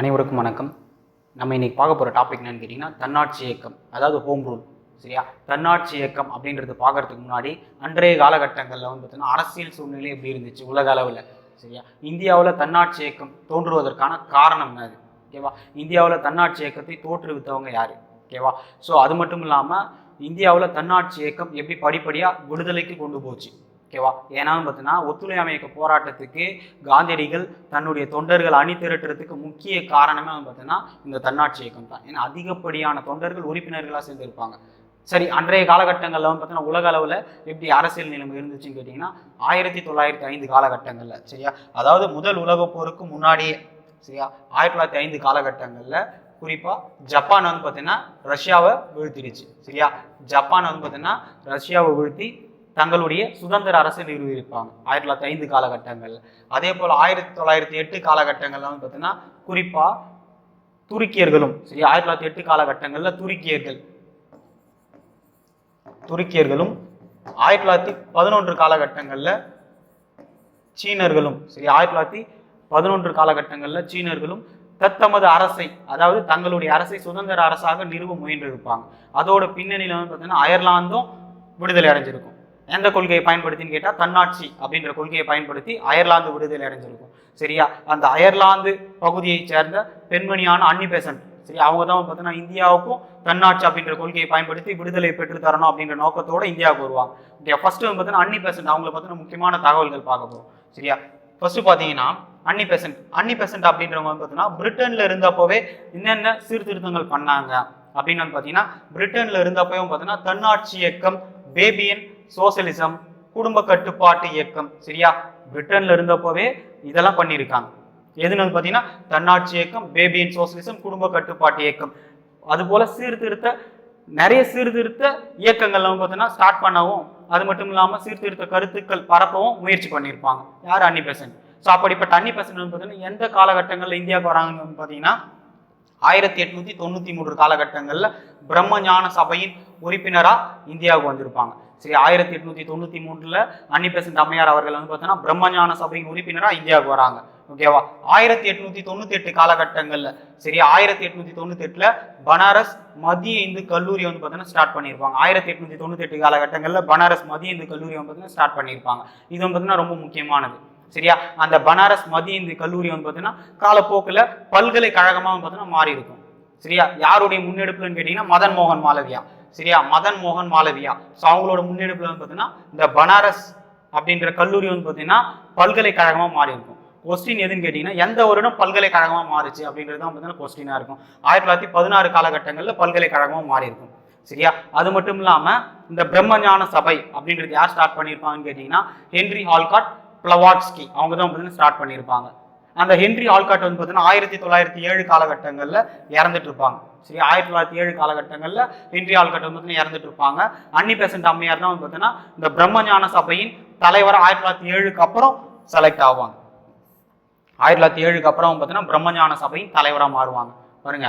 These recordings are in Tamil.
அனைவருக்கும் வணக்கம். நம்ம இன்றைக்கி பார்க்க போகிற டாபிக் என்னன்னு கேட்டிங்கன்னா தன்னாட்சி இயக்கம். அதாவது ஹோம் ரூல் சரியா? தன்னாட்சி இயக்கம் அப்படின்றது பார்க்கறதுக்கு முன்னாடி அன்றைய காலகட்டங்களில் வந்து பார்த்திங்கன்னா அரசியல் சூழ்நிலை எப்படி இருந்துச்சு உலக அளவில் சரியா? இந்தியாவில் தன்னாட்சி இயக்கம் தோன்றுவதற்கான காரணம் என்னது ஓகேவா இந்தியாவில் தன்னாட்சி இயக்கத்தை தோற்றுவித்தவங்க யார்? ஓகேவா ஸோ அது மட்டும் இல்லாமல் இந்தியாவில் தன்னாட்சி இயக்கம் எப்படி படிப்படியாக விடுதலைக்கு கொண்டு போச்சு? ஓகேவா? ஏன்னா பார்த்தீங்கன்னா ஒத்துழையாமை இயக்க போராட்டத்துக்கு காந்தியடிகள் தன்னுடைய தொண்டர்கள் அணி திரட்டுறதுக்கு முக்கிய காரணமே வந்து பார்த்தீங்கன்னா இந்த தன்னாட்சி இயக்கம் தான். ஏன்னா அதிகப்படியான தொண்டர்கள் உறுப்பினர்களாக சேர்ந்திருப்பாங்க. சரி அன்றைய காலகட்டங்களில் வந்து பார்த்தீங்கன்னா உலக அளவில் எப்படி அரசியல் நிலைமை இருந்துச்சுன்னு கேட்டிங்கன்னா ஆயிரத்தி தொள்ளாயிரத்தி ஐந்து காலகட்டங்களில் சரியா? அதாவது முதல் உலகப் போருக்கு முன்னாடியே சரியா? ஆயிரத்தி தொள்ளாயிரத்தி ஐந்து காலகட்டங்களில் குறிப்பாக ஜப்பான் வந்து பார்த்தீங்கன்னா ரஷ்யாவை வீழ்த்திடுச்சு சரியா? ஜப்பான் வந்து பார்த்தீங்கன்னா ரஷ்யாவை வீழ்த்தி தங்களுடைய சுதந்திர அரசை நிறுவியிருப்பாங்க. ஆயிரத்தி தொள்ளாயிரத்தி ஐந்து காலகட்டங்களில் அதே போல் ஆயிரத்தி தொள்ளாயிரத்தி எட்டு காலகட்டங்கள்லாம் வந்து பார்த்தீங்கன்னா குறிப்பாக துருக்கியர்களும் சரி ஆயிரத்தி தொள்ளாயிரத்தி எட்டு காலகட்டங்களில் துருக்கியர்கள் துருக்கியர்களும் ஆயிரத்தி தொள்ளாயிரத்தி பதினொன்று காலகட்டங்களில் சீனர்களும் சரி ஆயிரத்தி தொள்ளாயிரத்தி பதினொன்று காலகட்டங்களில் சீனர்களும் தத்தமது அரசை அதாவது தங்களுடைய அரசை சுதந்திர அரசாக நிறுவ முயன்றிருப்பாங்க. அதோட பின்னணியில் வந்து பார்த்தீங்கன்னா அயர்லாந்தும் விடுதலை அடைஞ்சிருக்கும். எந்த கொள்கையை பயன்படுத்தின்னு கேட்டால் தன்னாட்சி அப்படின்ற கொள்கையை பயன்படுத்தி அயர்லாந்து விடுதலை அடைஞ்சிருக்கும். சரியா? அந்த அயர்லாந்து பகுதியை சேர்ந்த பெண்மணியான அன்னி பேசன்ட். சரி அவங்க தான் பார்த்தீங்கன்னா இந்தியாவுக்கும் தன்னாட்சி அப்படின்ற கொள்கையை பயன்படுத்தி விடுதலை பெற்று தரணும் அப்படின்ற நோக்கத்தோட இந்தியாவுக்கு வருவாங்க. ஓகே ஃபர்ஸ்ட் வந்து பார்த்தீங்கன்னா அன்னி பேசன்ட். அவங்கள பார்த்தீங்கன்னா முக்கியமான தகவல்கள் பார்க்க போகிறோம் சரியா? ஃபர்ஸ்ட் பார்த்தீங்கன்னா அன்னி பெசன்ட். அன்னி பெசன்ட் அப்படின்றவங்க வந்து பார்த்தீங்கன்னா பிரிட்டனில் இருந்தப்போவே என்னென்ன சீர்திருத்தங்கள் பண்ணாங்க அப்படின்னு வந்து பார்த்தீங்கன்னா பிரிட்டனில் இருந்தப்பவும் பார்த்தீங்கன்னா தன்னாட்சி இயக்கம் பேபியன் சோசியலிசம் குடும்ப கட்டுப்பாட்டு இயக்கம் சரியா? பிரிட்டன்ல இருந்தப்போவே இதெல்லாம் பண்ணியிருக்காங்க. எதுன்னு பார்த்தீங்கன்னா தன்னாட்சி இயக்கம் பேபியன் சோசியலிசம் குடும்ப கட்டுப்பாட்டு இயக்கம். அதுபோல் சீர்திருத்த நிறைய சீர்திருத்த இயக்கங்கள்லாம் பார்த்தீங்கன்னா ஸ்டார்ட் பண்ணவும் அது மட்டும் இல்லாமல் சீர்திருத்த கருத்துக்கள் பரப்பவும் முயற்சி பண்ணியிருப்பாங்க. யார்? அன்னி பெசன்ட் ஸோ அப்படிப்பட்ட அன்னி பெசன்ட் பார்த்தீங்கன்னா எந்த காலகட்டங்களில் இந்தியாவுக்கு வராங்கன்னு பார்த்தீங்கன்னா ஆயிரத்தி எட்நூத்தி தொண்ணூத்தி மூன்று காலகட்டங்களில் பிரம்ம ஞான சபையின் உறுப்பினராக இந்தியாவுக்கு வந்திருப்பாங்க. சரி ஆயிரத்தி எட்நூத்தி தொண்ணூத்தி மூணுல அன்னி பெசன்ட் அம்மையார் அவர்கள் வந்து பார்த்தீங்கன்னா பிரம்மஞான சபையின் உறுப்பினராக இந்தியாவுக்கு வராங்க. ஓகேவா ஆயிரத்தி எட்நூத்தி தொண்ணூத்தி எட்டு காலகட்டங்கள்ல சரி ஆயிரத்தி எட்நூத்தி தொண்ணூத்தி எட்டுல பனாரஸ் மத்திய இந்து கல்லூரி வந்து பார்த்தீங்கன்னா ஸ்டார்ட் பண்ணியிருப்பாங்க ஆயிரத்தி எட்நூத்தி தொண்ணூத்தி எட்டு காலகட்டங்கள்ல பனாரஸ் மத்திய இந்து கல்லூரி வந்து பார்த்தீங்கன்னா ஸ்டார்ட் பண்ணியிருப்பாங்க இது வந்து பார்த்தீங்கன்னா ரொம்ப முக்கியமானது. சரியா? அந்த பனாரஸ் மத்திய இந்து கல்லூரி வந்து பார்த்தீங்கன்னா காலப்போக்கில் பல்கலைக்கழகமாக வந்து பார்த்தீங்கன்னா மாறி இருக்கும் சரியா? யாருடைய முன்னெடுப்புன்னு கேட்டீங்கன்னா மதன் மோகன் மாலவியா. சரியா? மதன் மோகன் மாலவியா ஸோ அவங்களோட முன்னெடுப்பு வந்து பார்த்தீங்கன்னா இந்த பனாரஸ் அப்படின்ற கல்லூரி வந்து பார்த்தீங்கன்னா பல்கலைக்கழகமாக மாறி இருக்கும் கொஸ்டின் எதுன்னு கேட்டிங்கன்னா எந்த வருடம் பல்கலைக்கழகமாக மாறுச்சு அப்படின்றது தான் பார்த்தீங்கன்னா கொஸ்டினாக இருக்கும். ஆயிரத்தி தொள்ளாயிரத்தி பதினாறு காலகட்டங்களில் பல்கலைக்கழகமாக மாறி இருக்கும் சரியா? அது மட்டும் இல்லாமல் இந்த பிரம்மஞான சபை அப்படின்றது யார் ஸ்டார்ட் பண்ணியிருப்பாங்கன்னு கேட்டிங்கன்னா ஹென்ரி ஹால்காட் பிளவாட்ஸ்கி. அவங்க தான் பார்த்தீங்கன்னா ஸ்டார்ட் பண்ணியிருப்பாங்க. அந்த ஹென்ரி ஆல்காட் வந்து பார்த்தீங்கன்னா ஆயிரத்தி தொள்ளாயிரத்தி ஏழு காலகட்டங்களில் இறந்துட்டு இருப்பாங்க சரி ஆயிரத்தி தொள்ளாயிரத்தி ஏழு காலகட்டங்களில் ஹென்ரி ஆல்காட் வந்து பார்த்தீங்கன்னா இறந்துட்டு இருப்பாங்க அன்னி பெசன்ட் அம்மையார் தான் வந்து பார்த்தீங்கன்னா இந்த பிரம்மஞான சபையின் தலைவர் ஆயிரத்தி தொள்ளாயிரத்தி ஏழுக்கு அப்புறம் செலக்ட் ஆவாங்க. ஆயிரத்தி தொள்ளாயிரத்தி ஏழுக்கு அப்புறம் பார்த்தீங்கன்னா பிரம்மஞான சபையின் தலைவராக மாறுவாங்க. பாருங்க.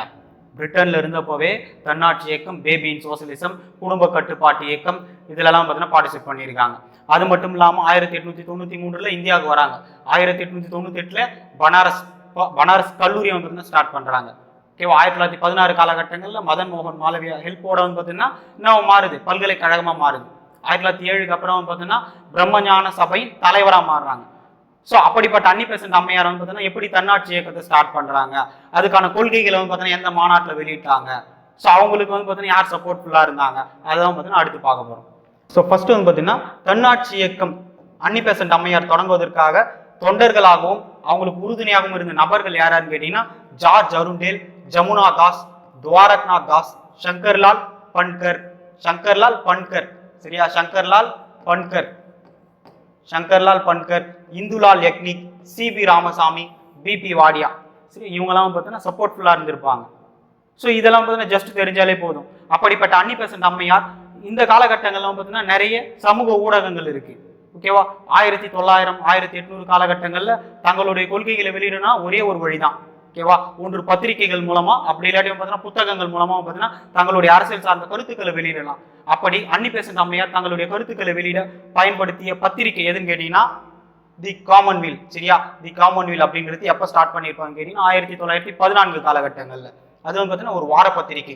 பிரிட்டனில் இருந்தப்போவே தன்னாட்சி இயக்கம் பேபியின் சோசியலிசம் குடும்ப கட்டுப்பாட்டு இயக்கம் இதுலலாம் பார்த்தீங்கன்னா பார்ட்டிசிபேட் பண்ணியிருக்காங்க. அது மட்டும் இல்லாமல் ஆயிரத்தி எட்நூற்றி தொண்ணூற்றி மூன்றில் இந்தியாவுக்கு வராங்க. ஆயிரத்தி எட்நூற்றி தொண்ணூற்றி எட்டில் பனாரஸ் பனாரஸ் கல்லூரியை வந்து பார்த்தீங்கன்னா ஸ்டார்ட் பண்ணுறாங்க ஓகேவா? ஆயிரத்தி தொள்ளாயிரத்தி பதினாறு காலகட்டங்களில் மதன் மோகன் மாலவியா ஹெல்ப்போட வந்து பார்த்தீங்கன்னா இன்னும் மாறுது. பல்கலைக்கழகமாக மாறுது. ஆயிரத்தி தொள்ளாயிரத்தி ஏழுக்கு அப்புறம் பார்த்தீங்கன்னா பிரம்மஞான சபையின் தலைவராக மாறுறாங்க. ஸோ அப்படிப்பட்ட அன்னி பெசன்ட் அம்மையார் வந்து பார்த்தீங்கன்னா எப்படி தன்னாட்சி இயக்கத்தை ஸ்டார்ட் பண்ணுறாங்க அதுக்கான கொள்கைகளை வந்து பார்த்தீங்கன்னா எந்த மாநாட்டில் வெளியிட்டாங்க? ஸோ அவங்களுக்கு வந்து பார்த்தீங்கன்னா யார் சப்போர்ட்ஃபுல்லாக இருந்தாங்க? அதான் பார்த்தீங்கன்னா அடுத்து பார்க்க போகிறோம் ஸோ ஃபர்ஸ்ட் வந்து பார்த்தீங்கன்னா தன்னாட்சி இயக்கம் அன்னி பெசன்ட் அம்மையார் தொடங்குவதற்காக தொண்டர்களாகவும் அவங்களுக்கு உறுதுணையாகவும் இருந்த நபர்கள் யாரான்னு கேட்டிங்கன்னா ஜார்ஜ் அருண்டேல் ஜமுனா தாஸ் துவாரக்நாத் தாஸ் சங்கர்லால் பன்கர் சங்கர்லால் பன்கர். சரியா? Shankarlal பன்கர். Shankarlal Banker Indulal Yagnik CP Ramaswami BP Wadia. சரி இவங்கெல்லாம் பார்த்தீங்கன்னா சப்போர்ட்ஃபுல்லாக இருந்திருப்பாங்க. ஸோ இதெல்லாம் பார்த்தீங்கன்னா ஜஸ்ட் தெரிஞ்சாலே போதும். அப்படிப்பட்ட அன்னி பெசன்ட் அம்மையார் இந்த காலகட்டங்கள்லாம் பார்த்தீங்கன்னா நிறைய சமூக ஊடகங்கள் இருக்குது ஓகேவா ஆயிரத்தி தொள்ளாயிரம் ஆயிரத்தி எட்நூறு காலகட்டங்களில் தங்களுடைய கொள்கைகளை வெளியிடனா ஒரே ஒரு வழிதான். ஓகேவா? ஒன்று பத்திரிகைகள் மூலமா அப்படி இல்லாட்டி பார்த்தீங்கன்னா புத்தகங்கள் மூலமா பார்த்தீங்கன்னா தங்களுடைய அரசியல் சார்ந்த கருத்துக்களை வெளியிடலாம். அப்படி அன்னி பேசன் அம்மையார் தங்களுடைய கருத்துக்களை வெளியிட பயன்படுத்திய பத்திரிகை எதுன்னு கேட்டீங்கன்னா தி காமன்வெல் சரியா? தி காமன்வெல் அப்படிங்கிறது எப்போ ஸ்டார்ட் பண்ணியிருப்பாங்க கேட்டீங்கன்னா ஆயிரத்தி தொள்ளாயிரத்தி பதினான்கு காலகட்டங்களில். அது வந்து பார்த்தீங்கன்னா ஒரு வார பத்திரிகை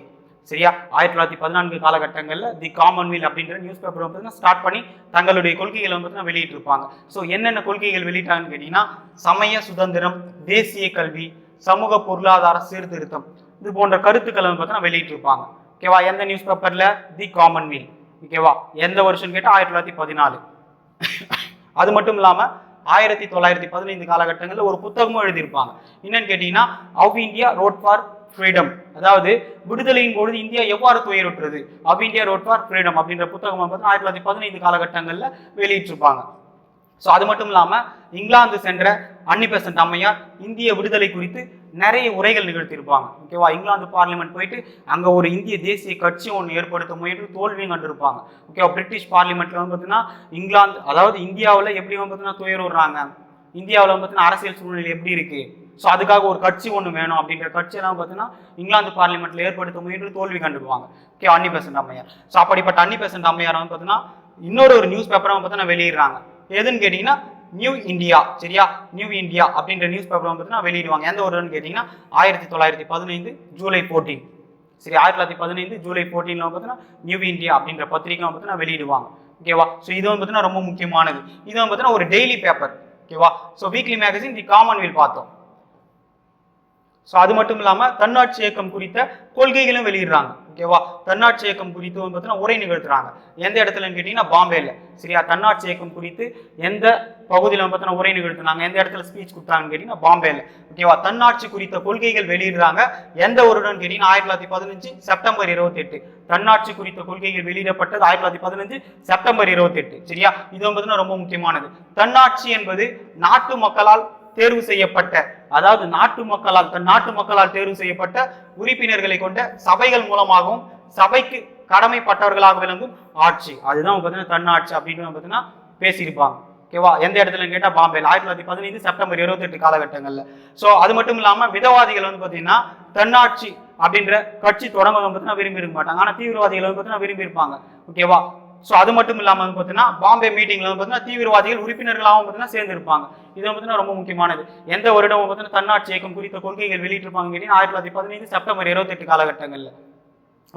சரியா? ஆயிரத்தி தொள்ளாயிரத்தி பதினான்கு காலகட்டங்களில் தி காமன்வெல் அப்படின்ற நியூஸ் பேப்பர் வந்து பார்த்தீங்கன்னா ஸ்டார்ட் பண்ணி தங்களுடைய கொள்கைகளை வந்து பார்த்தீங்கன்னா வெளியிட்டிருப்பாங்க. ஸோ என்னென்ன கொள்கைகள் வெளியிட்டாங்கன்னு கேட்டிங்கன்னா சமய சுதந்திரம் தேசிய கல்வி சமூக பொருளாதார சீர்திருத்தம். இது போன்ற கருத்துக்களை வந்து பார்த்தீங்கன்னா வெளியிட்டிருப்பாங்க. ஓகேவா? எந்த நியூஸ் பேப்பரில் தி காமன்வெல் ஓகேவா? எந்த வருஷம் கேட்டால் ஆயிரத்தி தொள்ளாயிரத்தி பதினாலு. அது மட்டும் இல்லாமல் ஆயிரத்தி தொள்ளாயிரத்தி பதினைந்து காலகட்டங்களில் ஒரு புத்தகமும் எழுதியிருப்பாங்க. என்னன்னு கேட்டிங்கன்னா அவ் இந்தியா ரோட் ஃபார் ஃப்ரீடம் அதாவது விடுதலையின் பொழுது இந்தியா எவ்வாறு துயருட்டுறது அவ் இந்தியா ரோட் ஃபார் ஃப்ரீடம் அப்படின்ற புத்தகம் வந்து ஆயிரத்தி தொள்ளாயிரத்தி பதினைந்து காலகட்டங்களில் வெளியிட்டிருப்பாங்க. ஸோ அது மட்டும் இல்லாமல் இங்கிலாந்து சென்ற அன்னி பெசன்ட் அம்மையார் இந்திய விடுதலை குறித்து நிறைய உரைகள் நிகழ்த்தியிருப்பாங்க. ஓகேவா இங்கிலாந்து பார்லிமெண்ட் போயிட்டு அங்கே ஒரு இந்திய தேசிய கட்சி ஒன்று ஏற்படுத்த முயன்று தோல்வியும் கண்டிருப்பாங்க. ஓகேவா பிரிட்டிஷ் பார்லிமெண்ட்ல வந்து பார்த்தீங்கன்னா இங்கிலாந்து அதாவது இந்தியாவில் எப்படி வந்து பார்த்தீங்கன்னா துயருறாங்க இந்தியாவில் வந்து பார்த்தீங்கன்னா அரசியல் சூழ்நிலை எப்படி இருக்குது ஸோ அதுக்காக ஒரு கட்சி ஒன்று வேணும் அப்படின்ற கட்சியெல்லாம் பார்த்தீங்கன்னா இங்கிலாந்து பார்லிமெண்ட்டில் ஏற்படுத்த முயன்று தோல்வி கண்டுடுவாங்க ஓகே அன்னி பெசன்ட் அம்மையார். ஸோ அப்படிப்பட்ட அன்னி பெசன்ட் அம்மையார் வந்து பார்த்தீங்கன்னா இன்னொரு ஒரு நியூஸ் பேப்பரை பார்த்தீங்கன்னா வெளியிடுறாங்க. எதுன்னு கேட்டிங்கன்னா நியூ இந்தியா சரியா? நியூ இந்தியா அப்படின்ற நியூஸ் பேப்பர் வந்து பார்த்தீங்கன்னா வெளியிடுவாங்க. எந்த வருடம்னு கேட்டிங்கன்னா ஆயிரத்தி தொள்ளாயிரத்தி பதினைந்து ஜூலை ஃபோர்டீன் சரி ஆயிரத்தி தொள்ளாயிரத்தி பதினைந்து ஜூலை ஃபோர்டீனில் பார்த்தீங்கன்னா நியூ இந்தியா அப்படின்ற பத்திரிகை வந்து பார்த்தீங்கன்னா வெளியிடுவாங்க. ஓகேவா ஸோ இது வந்து பார்த்தீங்கன்னா ரொம்ப முக்கியமானது. இது வந்து பார்த்தீங்கன்னா ஒரு டெய்லி பேப்பர் ஓகேவா so weekly magazine the Commonweal பார்த்தோம். ஸோ அது மட்டும் இல்லாமல் தன்னாட்சி இயக்கம் குறித்த கொள்கைகளும் வெளியிடுறாங்க. ஓகேவா? தன்னாட்சி இயக்கம் குறித்து வந்து பார்த்தீங்கன்னா உரை நிகழ்த்துறாங்க. எந்த இடத்துலன்னு கேட்டிங்கன்னா பாம்பேல. சரியா? தன்னாட்சி இயக்கம் குறித்து எந்த பகுதியில் வந்து பார்த்தீங்கன்னா உரை நிகழ்த்தினாங்க எந்த இடத்துல ஸ்பீச் கொடுத்தாங்கன்னு கேட்டிங்கன்னா பாம்பேல. ஓகேவா? தன்னாட்சி குறித்த கொள்கைகள் வெளியிடுறாங்க. எந்த வருடம்னு கேட்டிங்கன்னா ஆயிரத்தி தொள்ளாயிரத்தி பதினஞ்சு செப்டம்பர் இருபத்தெட்டு. தன்னாட்சி குறித்த கொள்கைகள் வெளியிடப்பட்டது ஆயிரத்தி தொள்ளாயிரத்தி பதினஞ்சு செப்டம்பர் இருபத்தெட்டு. சரியா? இது வந்து ரொம்ப முக்கியமானது. தன்னாட்சி என்பது நாட்டு மக்களால் தேர்வு செய்யப்பட்ட அதாவது நாட்டு மக்களால் தன் நாட்டு மக்களால் தேர்வு செய்யப்பட்ட உறுப்பினர்களை கொண்ட சபைகள் மூலமாகவும் சபைக்கு கடமைப்பட்டவர்களாக விளங்கும் ஆட்சி. அதுதான் பார்த்தீங்கன்னா தன்னாட்சி அப்படின்னு பார்த்தீங்கன்னா பேசியிருப்பாங்க. ஓகேவா எந்த இடத்துல கேட்டால் பாம்பேல. ஆயிரத்தி தொள்ளாயிரத்தி பதினைந்து செப்டம்பர் இருபத்தெட்டு காலகட்டங்களில். ஸோ அது மட்டும் இல்லாமல் மிதவாதிகள் வந்து பார்த்தீங்கன்னா தன்னாட்சி அப்படின்ற கட்சி தொடங்க பார்த்தீங்கன்னா விரும்பி இருக்க மாட்டாங்க. ஆனால் தீவிரவாதிகள் வந்து பார்த்தீங்கன்னா விரும்பி இருப்பாங்க ஓகேவா ஸோ அது மட்டும் இல்லாமல் வந்து பார்த்தீங்கன்னா பாம்பே மீட்டிங்கில் வந்து பார்த்தீங்கன்னா தீவிரவாதிகள் உறுப்பினர்களாகவும் பார்த்தீங்கன்னா சேர்ந்திருப்பாங்க. இது வந்து பார்த்தீங்கன்னா ரொம்ப முக்கியமானது. எந்த வருடம் பார்த்தீங்கன்னா தன்னாட்சி இயக்கம் குறித்த கொள்கைகள் வெளியிட்டிருப்பாங்க கேட்டீங்கன்னா ஆயிரத்தி தொள்ளாயிரத்தி பதினைந்து செப்டம்பர் இருபத்தெட்டு காலகட்டங்களில்.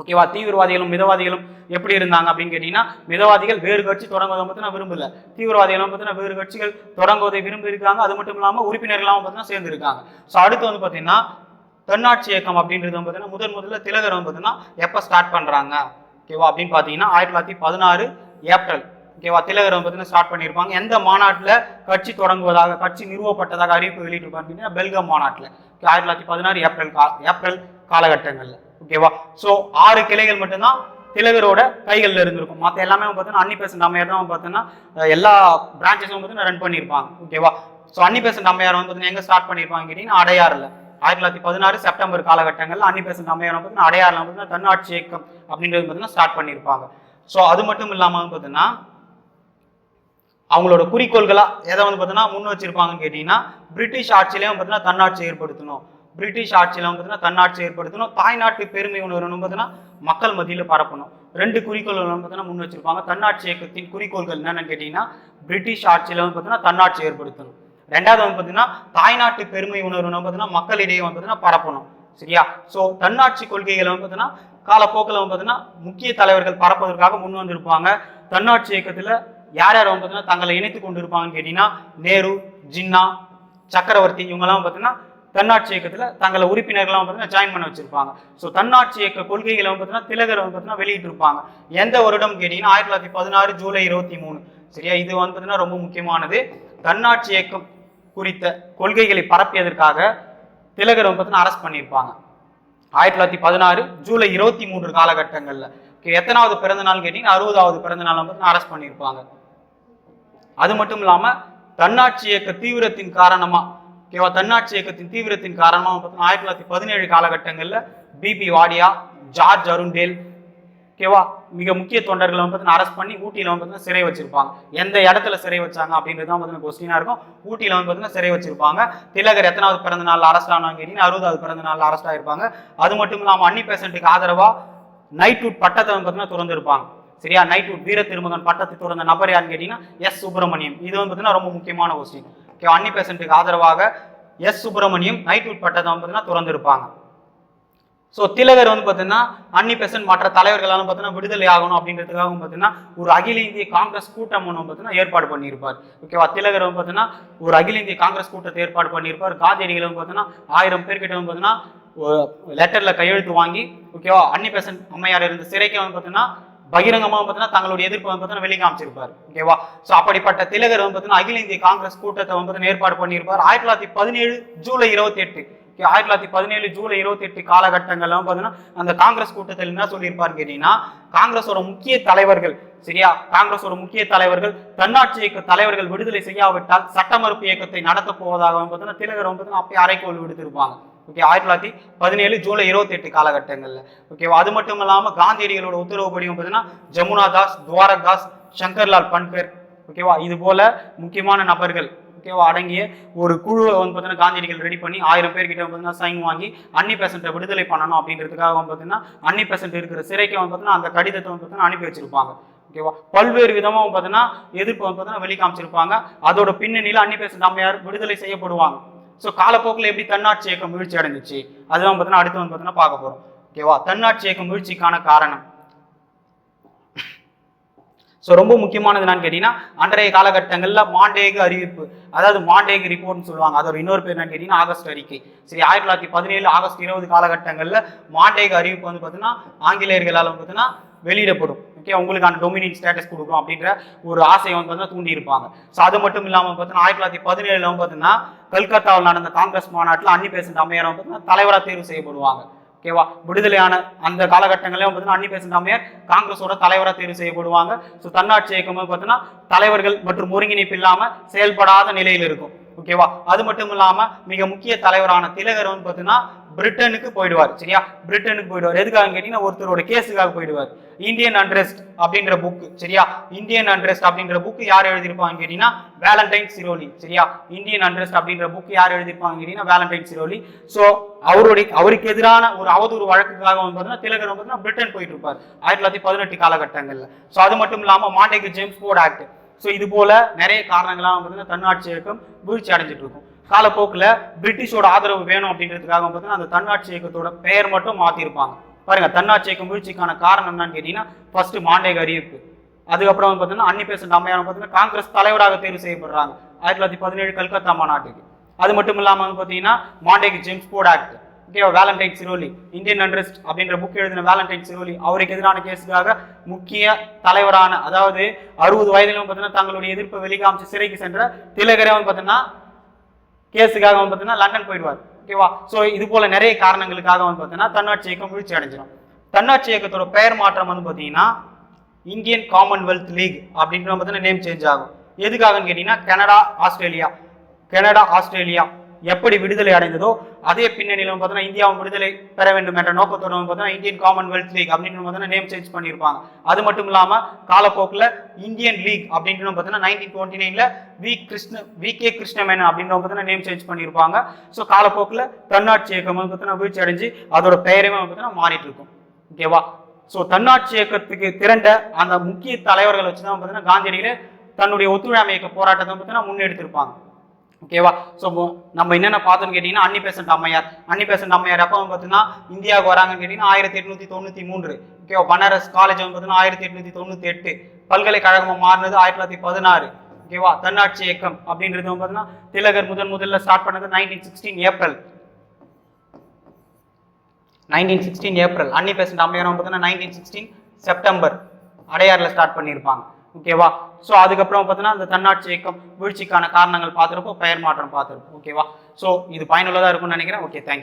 ஓகேவா தீவிரவாதிகளும் மிதவாதிகளும் எப்படி இருந்தாங்க அப்படின்னு கேட்டீங்கன்னா மிதவாதிகள் வேறு கட்சி தொடங்குவதை பார்த்தீங்கன்னா விரும்பல. தீவிரவாதிகளும் பார்த்தீங்கன்னா வேறு கட்சிகள் தொடங்குவதை விரும்பி இருக்காங்க அது மட்டும் இல்லாமல் உறுப்பினர்களாகவும் பார்த்தீங்கன்னா சேர்ந்துருக்காங்க. ஸோ அடுத்து வந்து பார்த்தீங்கன்னா தன்னாட்சி இயக்கம் அப்படின்றது வந்து பார்த்தீங்கன்னா முதன் முதல்ல திலகர் வந்து பார்த்தீங்கன்னா எப்போ ஸ்டார்ட் பண்ணுறாங்க ஓகேவா? அப்படின்னு பார்த்தீங்கன்னா ஆயிரத்தி தொள்ளாயிரத்தி பதினாறு ஏப்ரல். ஓகேவா? திலகர் வந்து பார்த்தீங்கன்னா ஸ்டார்ட் பண்ணியிருப்பாங்க. எந்த மாநாட்டில் கட்சி தொடங்குவதாக கட்சி நிறுவப்பட்டதாக அறிவிப்பு வெளியிட்டிருப்பாங்க அப்படின்னா பெல்காம் மாநாட்டில். ஆயிரத்தி தொள்ளாயிரத்தி பதினாறு ஏப்ரல் கா ஏப்ரல் காலகட்டங்களில். ஓகேவா? ஸோ ஆறு கிளைகள் மட்டும்தான் திலகரோட கைகளில் இருந்திருக்கும். மற்ற எல்லாமே பார்த்தீங்கன்னா அன்னி பெசன்ட் அம்மையார் தான் பார்த்தீங்கன்னா எல்லா பிரான்ச்சஸும் பார்த்தீங்கன்னா ரன் பண்ணியிருப்பாங்க. ஓகேவா? ஸோ அன்னி பெசன்ட் அம்மையார் வந்து பார்த்தீங்கன்னா எங்கே ஸ்டார்ட் பண்ணியிருப்பாங்க கேட்டிங்கன்னா அடையாறில். ஆயிரத்தி தொள்ளாயிரத்தி பதினாறு செப்டம்பர் காலகட்டங்களில் அன்னி பெசன்ட் அம்மையார் பார்த்தீங்கன்னா அடையாளம் பார்த்தீங்கன்னா தன்னாட்சி இயக்கம் அப்படின்றது பார்த்தீங்கன்னா ஸ்டார்ட் பண்ணியிருப்பாங்க ஸோ அது மட்டும் இல்லாமல் பார்த்தீங்கன்னா அவங்களோட குறிக்கோள்களாக எதை வந்து பார்த்தீங்கன்னா முன் வச்சிருப்பாங்கன்னு கேட்டிங்கன்னா பிரிட்டிஷ் ஆட்சியிலையும் பார்த்தீங்கன்னா தன்னாட்சி ஏற்படுத்தணும் பிரிட்டிஷ் ஆட்சியில பார்த்தீங்கன்னா தன்னாட்சி ஏற்படுத்தணும் தாய்நாட்டு பெருமை உணர்வு பார்த்தீங்கன்னா மக்கள் மத்தியில் பரப்பணும் ரெண்டு குறிக்கோள்கள் பார்த்தீங்கன்னா முன் வச்சிருப்பாங்க தன்னாட்சி இயக்கத்தின் குறிக்கோள்கள் என்னென்னு கேட்டிங்கன்னா பிரிட்டிஷ் ஆட்சியில் வந்து பார்த்தீங்கன்னா தன்னாட்சி ஏற்படுத்தணும் ரெண்டாவது வந்து பார்த்தீங்கன்னா தாய்நாட்டு பெருமை உணர்வு வந்து பார்த்தீங்கன்னா மக்களிடையே வந்து பார்த்தீங்கன்னா பரப்பணும். சரியா? ஸோ தன்னாட்சி கொள்கைகளை வந்து பார்த்தீங்கன்னா காலப்போக்கில் வந்து பார்த்தீங்கன்னா முக்கிய தலைவர்கள் பரப்புவதற்காக முன் வந்திருப்பாங்க. தன்னாட்சி இயக்கத்தில் யார் யார் வந்து பார்த்தீங்கன்னா தங்களை இணைத்து கொண்டு இருப்பாங்கன்னு கேட்டிங்கன்னா நேரு ஜின்னா சக்கரவர்த்தி இவங்கெல்லாம் பார்த்தீங்கன்னா தன்னாட்சி இயக்கத்தில் தங்களை உறுப்பினர்கள்லாம் பார்த்தீங்கன்னா ஜாயின் பண்ண வச்சிருப்பாங்க. ஸோ தன்னாட்சி இயக்க கொள்கைகளை வந்து பார்த்தீங்கன்னா திலகர் வந்து பார்த்தீங்கன்னா வெளியிட்டிருப்பாங்க. எந்த வருடம் கேட்டிங்கன்னா ஆயிரத்தி தொள்ளாயிரத்தி பதினாறு ஜூலை இருபத்தி மூணு. சரியா? இது வந்து பார்த்தீங்கன்னா ரொம்ப முக்கியமானது. தன்னாட்சி இயக்கம் குறித்த கொள்கைகளை பரப்பியதற்காக திலகர் வந்து பார்த்தீங்கன்னா அரெஸ்ட் பண்ணியிருப்பாங்க. ஆயிரத்தி தொள்ளாயிரத்தி பதினாறு ஜூலை இருபத்தி மூன்று காலகட்டங்களில். எத்தனாவது பிறந்த நாள் கேட்டிங்கன்னா அறுபதாவது பிறந்த நாள் வந்து அரெஸ்ட் பண்ணியிருப்பாங்க. அது மட்டும் இல்லாமல் தன்னாட்சி இயக்க தீவிரத்தின் காரணமா ஓகேவா தன்னாட்சி இயக்கத்தின் தீவிரத்தின் காரணமாக பார்த்தீங்கன்னா ஆயிரத்தி தொள்ளாயிரத்தி பதினேழு காலகட்டங்களில் பிபி வாடியா ஜார்ஜ் அருண்டேல் ஓகேவா? மிக முக்கிய தொண்டர்களை வந்து பார்த்தீங்கன்னா அரெஸ்ட் பண்ணி ஊட்டியில் வந்து பார்த்தீங்கன்னா சிறை வச்சிருப்பாங்க. எந்த இடத்துல சிறை வச்சாங்க அப்படின்றது தான் பார்த்தீங்கன்னா கொஸ்டினாக இருக்கும். ஊட்டியில் வந்து பார்த்தீங்கன்னா சிறை வச்சிருப்பாங்க. திலகர் எத்தனாவது பிறந்த நாள் அரெஸ்ட் ஆனாங்க கேட்டீங்கன்னா அறுபதாவது பிறந்த நாள் அரெஸ்ட் ஆயிருப்பாங்க. அது மட்டும் இல்லாமல் அன்னி பேசண்ட்டுக்கு ஆதரவாக நைட்வுட் பட்டத்தை வந்து பார்த்தீங்கன்னா திறந்திருப்பாங்க. சரியா? நைட்வுட் வீர திருமகன் பட்டத்தை துறந்த நபர் யாருன்னு கேட்டீங்கன்னா எஸ் சுப்பிரமணியம் இது வந்து பார்த்தீங்கன்னா ரொம்ப முக்கியமான கொஸ்டின் ஓகே அன்னி பேஷண்ட்டுக்கு ஆதரவாக எஸ் சுப்பிரமணியம் நைட்வுட் பட்டத்தை வந்து பார்த்தீங்கன்னா திறந்திருப்பாங்க. ஸோ திலகர் வந்து பார்த்தீங்கன்னா அன்னி பெசன்ட் மற்ற தலைவர்களாலும் பார்த்தீங்கன்னா விடுதலை ஆகணும் அப்படின்றதுக்காகவும் பார்த்தீங்கன்னா ஒரு அகில இந்திய காங்கிரஸ் கூட்டம் ஒன்று பார்த்தீங்கன்னா ஏற்பாடு பண்ணியிருப்பார். ஓகேவா திலகர் வந்து பார்த்தீங்கன்னா ஒரு அகில இந்திய காங்கிரஸ் கூட்டத்தை ஏற்பாடு பண்ணியிருப்பார். காந்தியடிகள் வந்து பார்த்தீங்கன்னா ஆயிரம் பேர்கிட்ட வந்து பார்த்தீங்கன்னா லெட்டரில் கையெழுத்து வாங்கி ஓகேவா அன்னி பெசன்ட் அம்மையார் இருந்த சிறைக்கு வந்து பார்த்தீங்கன்னா பகிரங்கமாக பார்த்தீங்கன்னா தங்களுடைய எதிர்ப்பு வந்து பார்த்தீங்கன்னா வெளி காமிச்சிருப்பார் ஓகேவா ஸோ அப்படிப்பட்ட திலகர் வந்து பார்த்தீங்கன்னா அகில இந்திய காங்கிரஸ் கூட்டத்தை வந்து பார்த்தீங்கன்னா ஏற்பாடு பண்ணியிருப்பார். ஆயிரத்தி தொள்ளாயிரத்தி பதினேழு ஜூலை இருபத்தி எட்டு. ஆயிரத்தி தொள்ளாயிரத்தி பதினேழு ஜூலை இருபத்தி எட்டு காலகட்டங்கள்லாம் பார்த்தீங்கன்னா அந்த காங்கிரஸ் கூட்டத்தில் என்ன சொல்லியிருப்பாரு கேட்டீங்கன்னா காங்கிரஸோட முக்கிய தலைவர்கள் சரியா? காங்கிரஸோட முக்கிய தலைவர்கள் தன்னாட்சி இயக்க தலைவர்கள் விடுதலை செய்யாவிட்டால் சட்டமறுப்பு இயக்கத்தை நடத்த போவதாக பார்த்தீங்கன்னா திலகர் வந்து அப்பயே அரைக்கோள் விடுத்திருப்பாங்க. ஓகே ஆயிரத்தி தொள்ளாயிரத்தி பதினேழு ஜூலை இருபத்தி எட்டு காலகட்டங்களில். ஓகேவா அது மட்டும் இல்லாமல் காந்தியடிகளோட உத்தரவுப்படியும் பார்த்தீங்கன்னா ஜமுனா தாஸ் துவாரக் தாஸ் சங்கர்லால் பன்கர் ஓகேவா? இது போல முக்கியமான நபர்கள் ஓகேவா அடங்கிய ஒரு குழுவை வந்து பார்த்தீங்கன்னா காந்தியடிகள் ரெடி பண்ணி ஆயிரம் பேர்கிட்ட வந்து பார்த்தீங்கன்னா சைன் வாங்கி அன்னி பேசண்ட்டை விடுதலை பண்ணணும் அப்படிங்கிறதுக்காக வந்து பார்த்தீங்கன்னா அன்னி பேசண்ட் இருக்கிற சிறைக்கு வந்து பார்த்தீங்கன்னா அந்த கடிதத்தை வந்து பார்த்தீங்கன்னா அனுப்பி வச்சிருப்பாங்க. ஓகேவா பல்வேறு விதமாக பார்த்தீங்கன்னா எதிர்ப்பு வந்து பார்த்தீங்கன்னா வெளி காமிச்சிருப்பாங்க அதோட பின்னணியில் அன்னி பேசண்ட் அம்மையார் விடுதலை செய்யப்படுவாங்க. ஸோ காலப்போக்கில் எப்படி தன்னாட்சி இயக்கம் வீழ்ச்சி அடைஞ்சிச்சு? அதுதான் பார்த்தீங்கன்னா அடுத்து வந்து பார்த்தீங்கன்னா பார்க்க போகிறோம் ஓகேவா தன்னாட்சி இயக்கம் வீழ்ச்சிக்கான காரணம். ஸோ ரொம்ப முக்கியமானது என்னன்னு கேட்டீங்கன்னா அன்றைய காலகட்டங்களில் மாண்டேகு அறிவிப்பு. அதாவது மாண்டேகு ரிப்போர்ட்னு சொல்லுவாங்க. அதோட இன்னொரு பேர் என்னன்னு கேட்டீங்கன்னா ஆகஸ்ட் அறிக்கை. சரி ஆயிரத்தி தொள்ளாயிரத்தி பதினேழு ஆகஸ்ட் இருபது காலகட்டங்களில் மாண்டேகு அறிவிப்பு வந்து பார்த்தீங்கன்னா ஆங்கிலேயர்களால் வந்து பார்த்தீங்கன்னா வெளியிடப்படும். ஓகே உங்களுக்கான டொமினியன் ஸ்டேட்டஸ் கொடுக்கும் அப்படின்ற ஒரு ஆசையை வந்து பார்த்தீங்கன்னா தூண்டி இருப்பாங்க ஸோ அது மட்டும் இல்லாமல் பார்த்தீங்கன்னா ஆயிரத்தி தொள்ளாயிரத்தி பதினேழுல வந்து பார்த்தீங்கன்னா கல்கத்தாவில் நடந்த காங்கிரஸ் மாநாட்டில் அன்னி பெசன்ட் அம்மையார் வந்து பார்த்தீங்கன்னா தலைவராக தேர்வு செய்யப்படுவாங்க. ஓகேவா? விடுதலையான அந்த காலகட்டங்களிலும் பார்த்தீங்கன்னா அன்னி பெசன்ட் காங்கிரஸோட தலைவராக தேர்வு செய்யப்படுவாங்க. ஸோ தன்னாட்சி இயக்கம் பார்த்தீங்கன்னா தலைவர்கள் மற்றும் ஒருங்கிணைப்பு இல்லாமல் செயல்படாத நிலையில் இருக்கும். ஓகேவா? அது மட்டும் இல்லாம மிக முக்கிய தலைவரான திலகர் வந்து பார்த்தீங்கன்னா பிரிட்டனுக்கு போயிடுவார் சரியா? பிரிட்டனுக்கு போயிடுவார். எதுக்காக கேட்டீங்கன்னா ஒருத்தரோட கேஸுக்காக போயிடுவார். இந்தியன் அண்ட்ரெஸ்ட் அப்படின்ற புக்கு சரியா? இந்தியன் அண்ட்ரெஸ்ட் அப்படின்ற புக்கு யார் எழுதியிருப்பாங்க கேட்டீங்கன்னா வேலண்டைன் சிரோலி சரியா? இந்தியன் அண்ட்ரெஸ்ட் அப்படின்ற புக்கு யார் எழுதியிருப்பாங்க கேட்டீங்கன்னா வேலண்டைன் சிரோலி ஸோ அவருடைய அவருக்கு எதிரான ஒரு அவதூறு வழக்குக்காக வந்து பார்த்தீங்கன்னா திலகர் வந்து பார்த்தீங்கன்னா பிரிட்டன் போயிட்டு இருப்பார். ஆயிரத்தி தொள்ளாயிரத்தி பதினெட்டு காலகட்டங்களில். ஸோ அது மட்டும் இல்லாமல் Montagu James board act so இது போல நிறைய காரணங்களாக பார்த்தீங்கன்னா தன்னாட்சி இயக்கம் வீழ்ச்சி அடைஞ்சிட்டு இருக்கும் காலப்போக்கில் பிரிட்டிஷோட ஆதரவு வேணும் அப்படின்றதுக்காக பார்த்தீங்கன்னா அந்த தன்னாட்சி இயக்கத்தோட பெயர் மட்டும் மாற்றிருப்பாங்க பாருங்க தன்னாட்சி இயக்கம் வீழ்ச்சிக்கான காரணம் என்னன்னு கேட்டீங்கன்னா ஃபர்ஸ்ட் மாண்டேக அறிவிப்பு. அதுக்கப்புறம் வந்து பார்த்தீங்கன்னா அன்னி பெசன்ட் அம்மையார் பார்த்தீங்கன்னா காங்கிரஸ் தலைவராக தேர்வு செய்யப்படுறாங்க. ஆயிரத்தி தொள்ளாயிரத்தி பதினேழு கல்கத்தா மாநாட்டுக்கு. அது மட்டும் இல்லாமல் வந்து பார்த்தீங்கன்னா Montague James Ford act. Valentine Chirol Indian unrest அப்படின்ற புக் எழுதின வேலண்டைன் சிரோலி அவருக்கு எதிரான கேஸுக்காக முக்கிய தலைவரான அதாவது அறுபது வயதிலும் பார்த்தீங்கன்னா தங்களுடைய எதிர்ப்பு வெளிக்காமிச்சு சிறைக்கு சென்ற திலகரே வந்து பார்த்தீங்கன்னா கேஸுக்காக வந்து பார்த்தீங்கன்னா லண்டன் போயிடுவார். ஓகேவா ஸோ இது போல நிறைய காரணங்களுக்காக வந்து பார்த்தீங்கன்னா தன்னாட்சி இயக்கம் வீழ்ச்சி அடைஞ்சிடும் தன்னாட்சி இயக்கத்தோட பெயர் மாற்றம் வந்து பார்த்தீங்கன்னா இந்தியன் காமன்வெல்த் லீக் அப்படின்ற பார்த்தீங்கன்னா நேம் சேஞ்ச் ஆகும். எதுக்காகன்னு கேட்டீங்கன்னா கனடா ஆஸ்திரேலியா. Canada Australia. எப்படி விடுதலை அடைந்ததோ அதே பின்னணியிலும் பார்த்தோன்னா இந்தியாவும் விடுதலை பெற வேண்டும் என்ற நோக்கத்தோட வந்து இந்தியன் காமன்வெல்த் லீக் அப்படின்னு பார்த்தீங்கன்னா நேம் சேஞ்ச் பண்ணியிருப்பாங்க. அது மட்டும் இல்லாம காலப்போக்கில் இந்தியன் லீக் அப்படின்னு பார்த்தீங்கன்னா நைன்டீன் டுவெண்ட்டி நைன்ல V Krishna V K Krishna Menon அப்படின்னு நேம் சேஞ்ச் பண்ணியிருப்பாங்க. ஸோ காலப்போக்கில் தன்னாட்சி இயக்கம் வந்து வீழ்ச்சி அடைஞ்சு அதோட பெயரையும் பார்த்தோன்னா மாறிட்டு இருக்கும். ஓகேவா ஸோ தன்னாட்சி இயக்கத்துக்கு திரண்ட அந்த முக்கிய தலைவர்கள் வச்சு தான் பார்த்தீங்கன்னா காந்தியடிகளே தன்னுடைய ஒத்துழையாமை இயக்க போராட்டத்தை பார்த்தீங்கன்னா முன்னெடுத்திருப்பாங்க. ஓகேவா? ஸோ நம்ம என்னென்ன பார்த்தோம்னு கேட்டிங்கன்னா அன்னி பேசண்ட் அம்மையார். அன்னி பெசன்ட் அம்மையார் எப்போ பார்த்தீங்கன்னா இந்தியாவுக்கு வராங்கன்னு கேட்டிங்கன்னா ஆயிரத்தி எட்நூத்தி தொண்ணூற்றி மூன்று. ஓகேவா? பனாரஸ் காலேஜ் வந்து பார்த்தீங்கன்னா ஆயிரத்தி எட்நூத்தி தொண்ணூற்றி எட்டு. பல்கலைக்கழகமாக மாறினது ஆயிரத்தி தொள்ளாயிரத்தி பதினாறு. ஓகேவா? தன்னாட்சி இயக்கம் அப்படின்றது வந்து பார்த்தீங்கன்னா திலகர் முதன் முதல்ல ஸ்டார்ட் பண்ணது nineteen sixteen April nineteen sixteen April Annie Besant அம்மையார் பார்த்தீங்கன்னா நைன்டீன் சிக்ஸ்டீன் செப்டம்பர் அடையாறில் ஸ்டார்ட் பண்ணியிருப்பாங்க. ஓகேவா? ஸோ அதுக்கப்புறம் பார்த்தீங்கன்னா அந்த தன்னாட்சி இயக்கம் வீழ்ச்சிக்கான காரணங்கள் பார்த்துருப்போம் பெயர் மாற்றம் பார்த்துருப்போம். ஓகேவா ஸோ இது பயனுள்ளதாக இருக்கும்னு நினைக்கிறேன். Okay thank you